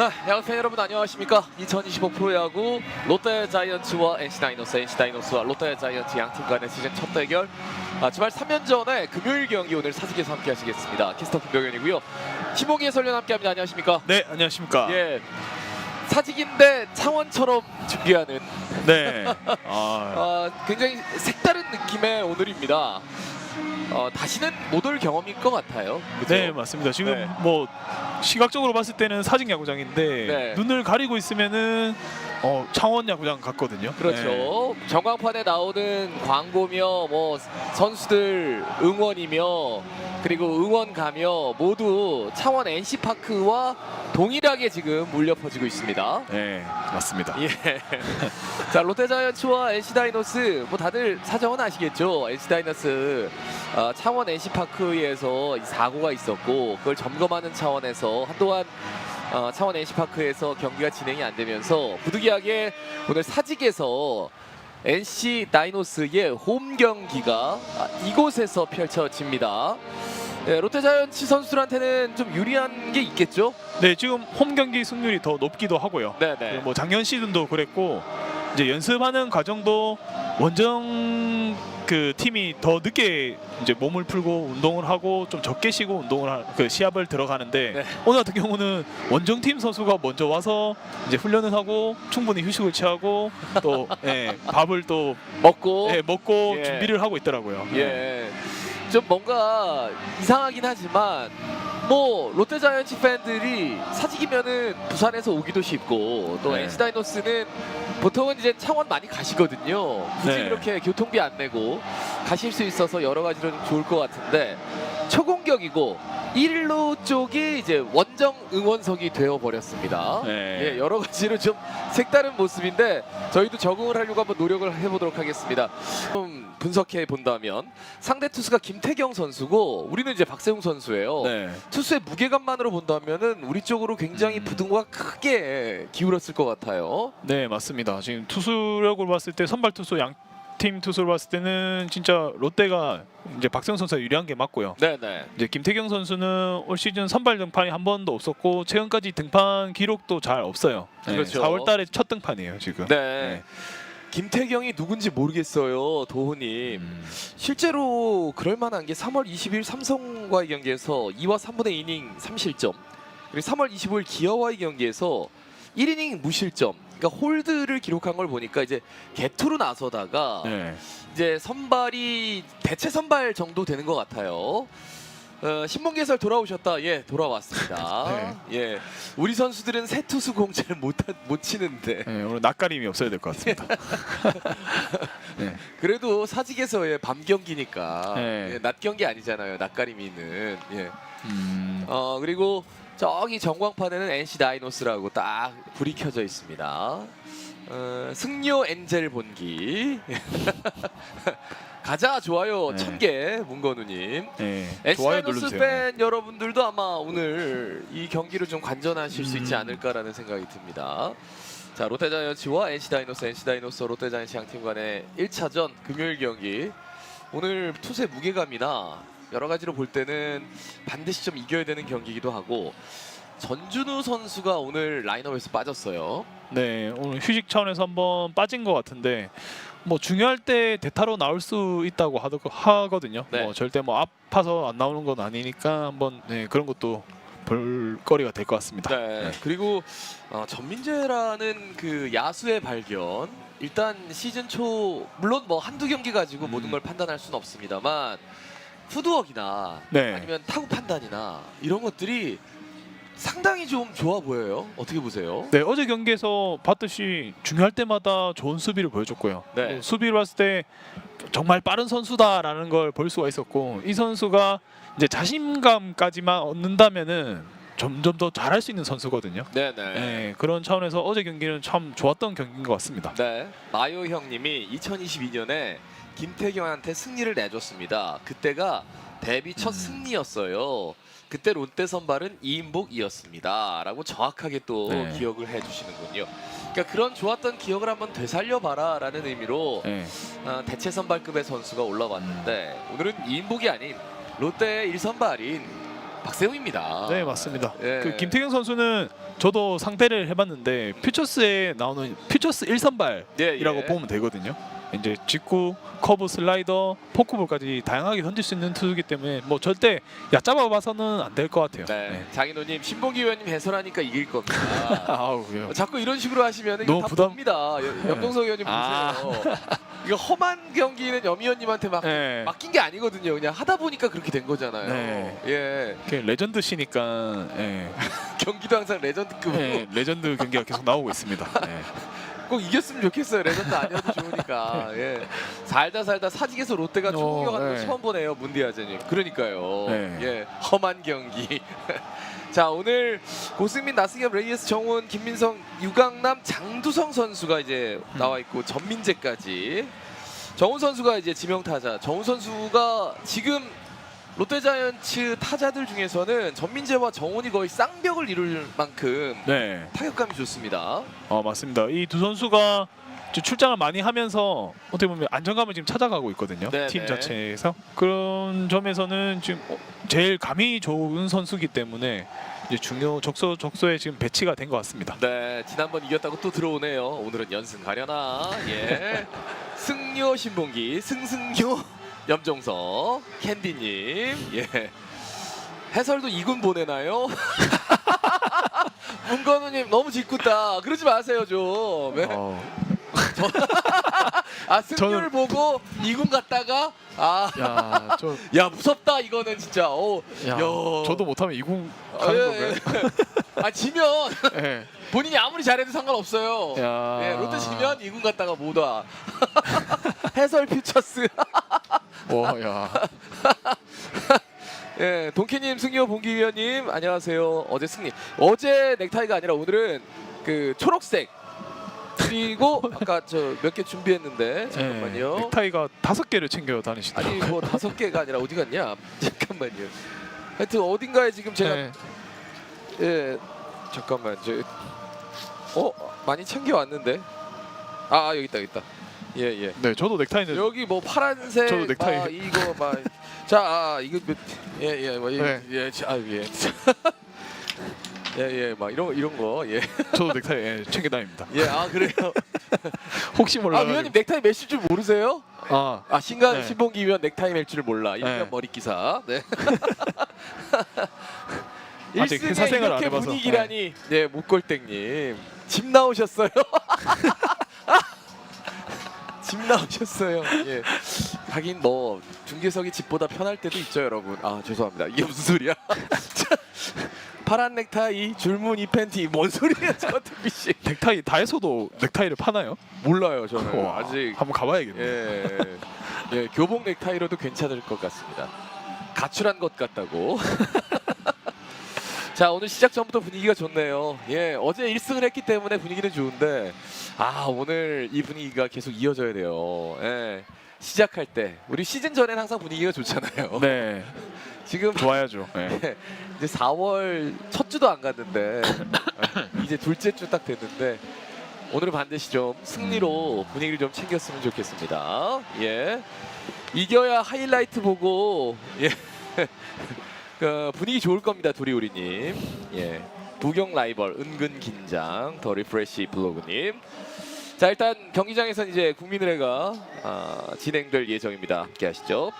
네, 야구 팬 여러분 안녕하십니까? 2025 프로야구 롯데 자이언츠와 NC 다이노스, NC 다이노스와 롯데 자이언츠 양팀 간의 시즌 첫 대결. 아, 주말 3연전의 금요일 경기 오늘 사직에서 함께 하시겠습니다. 키스터 김병현이고요. 시몽이 해설위원 함께 합니다. 안녕하십니까? 네, 안녕하십니까. 예. 사직인데 창원처럼 준비하는 네. 아, 아, 굉장히 색다른 느낌의 오늘입니다. 어, 다시는 못 올 경험일 것 같아요. 그죠? 네, 맞습니다. 지금 네. 뭐 시각적으로 봤을 때는 사직 야구장인데 네. 눈을 가리고 있으면은 어, 창원 야구장 같거든요. 그렇죠. 전광판에 나오는 광고며 뭐 선수들 응원이며 그리고 응원 가며 모두 창원 NC 파크와 동일하게 지금 물려 퍼지고 있습니다. 네, 네, 맞습니다. 예. 자 롯데자이언츠와 NC 다이노스 뭐 다들 사정은 아시겠죠. NC 다이노스 어, 창원 NC 파크에서 이 사고가 있었고 그걸 점검하는 차원에서 한동안 어, 창원 NC 파크에서 경기가 진행이 안 되면서 부득이하게 오늘 사직에서 NC 다이노스의 홈 경기가 아, 이곳에서 펼쳐집니다. 예, 롯데자이언츠 선수들한테는 좀 유리한 게 있겠죠? 네, 지금 홈 경기 승률이 더 높기도 하고요. 네네. 그리고 뭐 작년 시즌도 그랬고 이제 연습하는 과정도 원정 그 팀이 더 늦게 이제 몸을 풀고 운동을 하고 좀 적게 쉬고 운동을 하, 그 시합을 들어가는데 네. 오늘 같은 경우는 원정 팀 선수가 먼저 와서 이제 훈련을 하고 충분히 휴식을 취하고 또 예, 밥을 또 먹고 예, 먹고 예. 준비를 하고 있더라고요. 예. 좀 뭔가 이상하긴 하지만 뭐 롯데자이언츠 팬들이 사직이면은 부산에서 오기도 쉽고 또 네. NC 다이노스는 보통은 이제 창원 많이 가시거든요. 굳이 네. 그렇게 교통비 안 내고 가실 수 있어서 여러 가지로 좀 좋을 것 같은데 초공격이고 1루 쪽이 이제 원정 응원석이 되어 버렸습니다. 네. 예, 여러 가지로 좀 색다른 모습인데 저희도 적응을 하려고 한번 노력을 해보도록 하겠습니다. 좀 분석해 본다면 상대 투수가 김태경 선수고 우리는 이제 박세웅 선수예요. 네. 투수의 무게감만으로 본다면은 우리 쪽으로 굉장히 음. 부등호가 크게 기울었을 것 같아요. 네 맞습니다. 지금 투수력을 봤을 때 선발 투수 양 팀 투수를 봤을 때는 진짜 롯데가 이제 박세웅 선수가 유리한 게 맞고요. 네네. 이제 김태경 선수는 올 시즌 선발 등판이 한 번도 없었고 최근까지 등판 기록도 잘 없어요. 네, 그렇죠. 4월달에 첫 등판이에요 지금. 네. 김태경이 누군지 모르겠어요, 도훈님. 음, 실제로 그럴 만한 게 3월 20일 삼성과의 경기에서 2와 3분의 이닝 3실점 그리고 3월 25일 기아와의 경기에서 1이닝 무실점 그러니까 홀드를 기록한 걸 보니까 이제 개투로 나서다가 네. 이제 선발이 대체 선발 정도 되는 것 같아요. 어, 신문 개설 돌아오셨다. 예, 돌아왔습니다. 예, 우리 선수들은 새 투수 공잘 못 못 치는데 네, 오늘 낯가림이 없어야 될 것 같습니다. 네. 그래도 사직에서의 밤 경기니까 네. 예, 낮 경기 아니잖아요. 낮가림이는 예. 음, 어 그리고 저기 전광판에는 NC 다이노스라고 딱 불이 켜져 있습니다. 어, 승료 엔젤 본기 가자 좋아요 네. 천개 문건우님 네. NC 좋아요 다이노스 눌러주세요. 팬 여러분들도 아마 오늘 이 경기를 좀 관전하실 수 있지 음. 않을까라는 생각이 듭니다. 자 롯데자이언츠와 NC 다이노스, NC 다이노스, 롯데자이언츠 양팀 간의 1차전 금요일 경기 오늘 투수의 무게감이나 여러 가지로 볼 때는 반드시 좀 이겨야 되는 경기이기도 하고 전준우 선수가 오늘 라인업에서 빠졌어요. 네, 오늘 휴식 차원에서 한번 빠진 것 같은데 뭐 중요할 때 대타로 나올 수 있다고 하더, 하거든요. 네. 뭐 절대 뭐 아파서 안 나오는 건 아니니까 한번 네, 그런 것도 볼거리가 될 것 같습니다. 네. 그리고 어, 전민재라는 그 야수의 발견. 일단 시즌 초 물론 뭐 한두 경기 가지고 음. 모든 걸 판단할 수는 없습니다만 푸드웍이나 네. 아니면 타구 판단이나 이런 것들이 상당히 좀 좋아 보여요. 어떻게 보세요? 네, 어제 경기에서 봤듯이 중요할 때마다 좋은 수비를 보여줬고요. 네. 또 수비를 봤을 때 정말 빠른 선수다라는 걸 볼 수가 있었고 이 선수가 이제 자신감까지만 얻는다면은 점점 더 잘할 수 있는 선수거든요. 네 네. 네, 그런 차원에서 어제 경기는 참 좋았던 경기인 것 같습니다. 네. 마요 형님이 2022년에 김태경한테 승리를 내줬습니다. 그때가 데뷔 첫 음. 승리였어요. 그때 롯데 선발은 이인복이었습니다. 라고 정확하게 또 네. 기억을 해주시는군요. 그러니까 그런 좋았던 기억을 한번 되살려봐라 라는 의미로 네. 어, 대체 선발급의 선수가 올라왔는데 오늘은 이인복이 아닌 롯데의 1선발인 박세웅입니다. 네 맞습니다. 예. 그 김태경 선수는 저도 상대를 해봤는데 퓨처스에 나오는 퓨처스 1선발이라고 예, 예. 보면 되거든요. 이제 직구, 커브, 슬라이더, 포크볼까지 다양하게 던질 수 있는 투수기 때문에 뭐 절대 얕잡아 봐서는 안 될 것 같아요. 네. 장인호님 신봉기 의원님 해설하니까 이길 겁니다. 아우 왜요? 어, 자꾸 이런 식으로 하시면 이거 너무 다 부담- 봅니다. 여- 염동석 의원님 아. 보세요. 이거 험한 경기는 염 의원님한테 막 네. 맡긴 게 아니거든요. 그냥 하다 보니까 그렇게 된 거잖아요. 네. 예. 그 레전드시니까 예. 경기도 항상 레전드급으로 예, 레전드 경기가 계속 나오고 있습니다. 예. 꼭 이겼으면 좋겠어요. 레전드 아니어도 좋으니까. 예. 살다 살다 사직에서 롯데가 어, 총격하는 거 네. 처음 보네요. 문디아제님. 그러니까요. 네. 예. 험한 경기. 자 오늘 고승민, 나승엽, 레이에스, 정훈, 김민성, 유강남, 장두성 선수가 이제 나와 있고 전민재까지. 정훈 선수가 이제 지명 타자. 정훈 선수가 지금 롯데자이언츠 타자들 중에서는 전민재와 정훈이 거의 쌍벽을 이룰 만큼 네. 타격감이 좋습니다. 어 맞습니다. 이 두 선수가 좀 출장을 많이 하면서 어떻게 보면 안정감을 지금 찾아가고 있거든요. 네, 팀 네. 자체에서 그런 점에서는 지금 어, 제일 감이 좋은 선수기 때문에 이제 중요 적소 적소에 지금 배치가 된 것 같습니다. 네, 지난번 이겼다고 또 들어오네요. 오늘은 연승 가려나. 예. 승료 신봉기, 승승료 염종석, 캔디님. 예. 해설도 이군 보내나요? 문건우님 너무 짓궂다. 그러지 마세요 좀. 예? 어, 아 승료를 저는- 보고 이군 갔다가 아, 야, 저, 야 무섭다 이거는 진짜. 어, 야, 야. 저도 못하면 이군 아, 가는 예, 건가요? 예. 아 지면 예. 본인이 아무리 잘해도 상관없어요. 야. 네, 롯데 지면 이군 갔다가 못 와. 해설 퓨처스. 와, 야. 예, 동키님, 승효, 봉기위원님 안녕하세요. 어제 승리. 어제 넥타이가 아니라 오늘은 그 초록색 그리고 아까 저 몇 개 준비했는데 잠깐만요. 예, 넥타이가 다섯 개를 챙겨 다니시더라고요. 아니 뭐 다섯 개가 아니라 어디 갔냐? 잠깐만요. 하여튼 어딘가에 지금 제가 예. 예 잠깐만 저 어 많이 챙겨 왔는데 아, 아 여기 있다 여기 있다 예 예. 네, 저도 넥타이는 여기 뭐 파란색 저도 넥타이. 막 이거 막자 아, 이거 예예 뭐 네. 예예아예 예예 막 이런 이런 거예예아 저도 넥타이 예, 챙겨 다닙니다. 그래요 혹시 몰라. 아 위원님 넥타이 매실 줄 모르세요 아, 아 신간 네. 신봉기 위원 넥타이 맬줄 몰라 일면 네. 머리 기사 네 아직 일승에 회사 생활 안 이렇게 해봐서. 분위기라니 네 목골땡님 집 나오셨어요 집 나오셨어요. 예. 하긴 뭐 중계석이 집보다 편할 때도 있죠 여러분. 아 죄송합니다. 이게 무슨 소리야? 자, 파란 넥타이 줄무늬 팬티. 뭔 소리야 저 같은 씨. 넥타이 다에서도 넥타이를 파나요? 몰라요 저는. 와, 아직 한번 가봐야겠네. 예, 예, 교복 넥타이로도 괜찮을 것 같습니다. 가출한 것 같다고. 자 오늘 시작 전부터 분위기가 좋네요. 예, 어제 1승을 했기 때문에 분위기는 좋은데 아 오늘 이 분위기가 계속 이어져야 돼요. 예, 시작할 때 우리 시즌 전엔 항상 분위기가 좋잖아요. 네, 지금 좋아야죠. 네. 이제 4월 첫 주도 안 갔는데 이제 둘째 주 딱 됐는데 오늘은 반드시 좀 승리로 분위기를 좀 챙겼으면 좋겠습니다. 예. 이겨야 하이라이트 보고 예. 그 분위기 좋을 겁니다. 도리우리님. 예. 부경 라이벌 은근 긴장 더 리프레시 블로그님. 자 일단 경기장에선 이제 국민의회가 아, 진행될 예정입니다. 함께 하시죠.